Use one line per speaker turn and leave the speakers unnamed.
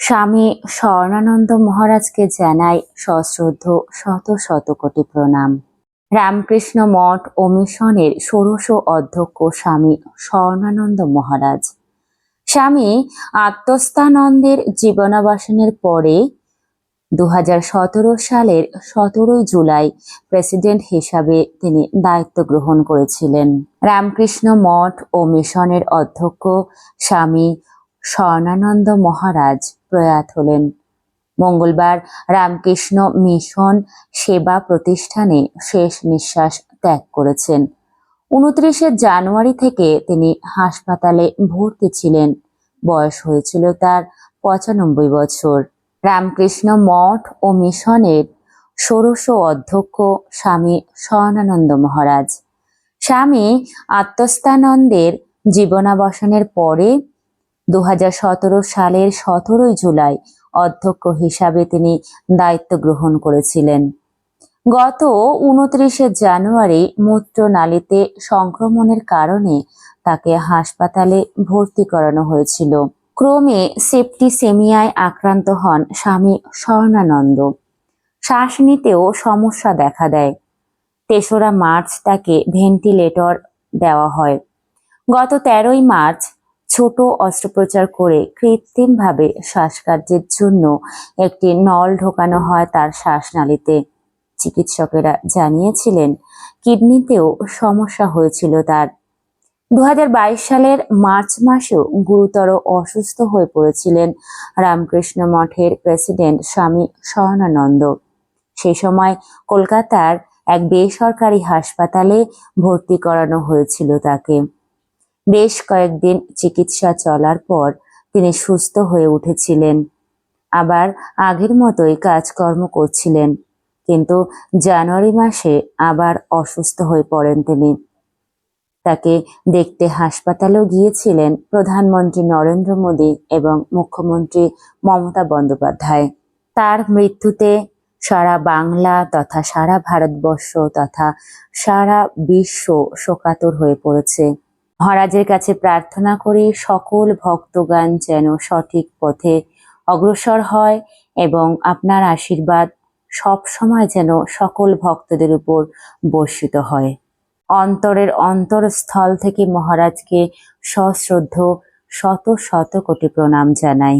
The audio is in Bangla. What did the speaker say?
স্বামী স্বর্ণানন্দ মহারাজকে জানাই সশ্রদ্ধ শত শত কোটি প্রণাম। রামকৃষ্ণ মঠ ও মিশনের ষোড়শ অধ্যক্ষ স্বামী স্বর্ণানন্দ মহারাজ। স্বামী আত্মস্থানন্দের জীবনাবাসনের পরে দু হাজার সতেরো সালের সতেরোই জুলাই প্রেসিডেন্ট হিসাবে তিনি দায়িত্ব গ্রহণ করেছিলেন। রামকৃষ্ণ মঠ ও মিশনের অধ্যক্ষ স্বামী স্বর্ণানন্দ মহারাজ। প্রয়াত হলেন। মঙ্গলবার রামকৃষ্ণ মিশন সেবা প্রতিষ্ঠানে শেষ নিঃশ্বাস ত্যাগ করেছেন। উনত্রিশে জানুয়ারি থেকে তিনি হাসপাতালে ভর্তি ছিলেন। বয়স হয়েছিল তার পঁচানব্বই বছর। রামকৃষ্ণ মঠ ও মিশনের ষোড়শ অধ্যক্ষ স্বামী স্বর্ণানন্দ মহারাজ। স্বামী আত্মস্থানন্দের জীবনাবসানের পরে দু হাজার সতেরো সালের সতেরোই জুলাই অধ্যক্ষ হিসাবে তিনি দায়িত্ব গ্রহণ করেছিলেন। গত উনত্রিশে জানুয়ারি মূত্রনালীতে সংক্রমণের কারণে তাকে হাসপাতালে ভর্তি করানো হয়েছিল। ক্রমে সেপ্টিসেমিয়ায় আক্রান্ত হন স্বামী স্বর্ণানন্দ। শ্বাস নিতেও সমস্যা দেখা দেয়। তেসরা মার্চ তাকে ভেন্টিলেটর দেওয়া হয়। গত তেরোই মার্চ ছোট অস্ত্রোপচার করে কৃত্রিমভাবে শ্বাসকার্যের জন্য একটি নল ঢোকানো হয় তার শ্বাসনালীতে। চিকিৎসকেরা জানিয়েছিলেন, কিডনিতেও সমস্যা হয়েছিল তার। দু হাজার বাইশ সালের মার্চ মাসেও গুরুতর অসুস্থ হয়ে পড়েছিলেন রামকৃষ্ণ মঠের প্রেসিডেন্ট স্বামী স্বর্ণানন্দ। সেই সময় কলকাতার এক বেসরকারি হাসপাতালে ভর্তি করানো হয়েছিল তাকে। বেশ কয়েকদিন চিকিৎসা চলার পর তিনি সুস্থ হয়ে উঠেছিলেন। আবার আগের মতোই কাজকর্ম করছিলেন, কিন্তু জানুয়ারি মাসে আবার অসুস্থ হয়ে পড়েন তিনি। তাকে দেখতে হাসপাতালেও গিয়েছিলেন প্রধানমন্ত্রী নরেন্দ্র মোদী এবং মুখ্যমন্ত্রী মমতা বন্দ্যোপাধ্যায়। তার মৃত্যুতে সারা বাংলা তথা সারা ভারতবর্ষ তথা সারা বিশ্ব শোকাতুর হয়ে পড়েছে। মহারাজের কাছে প্রার্থনা করি সকল ভক্তগান যেন সঠিক পথে অগ্রসর হয় এবং আপনার আশীর্বাদ সব সময় যেন সকল ভক্তদের উপর বর্ষিত হয়। অন্তরের অন্তরস্থল থেকে মহারাজকে সশ্রদ্ধ শত শত কোটি প্রণাম জানাই।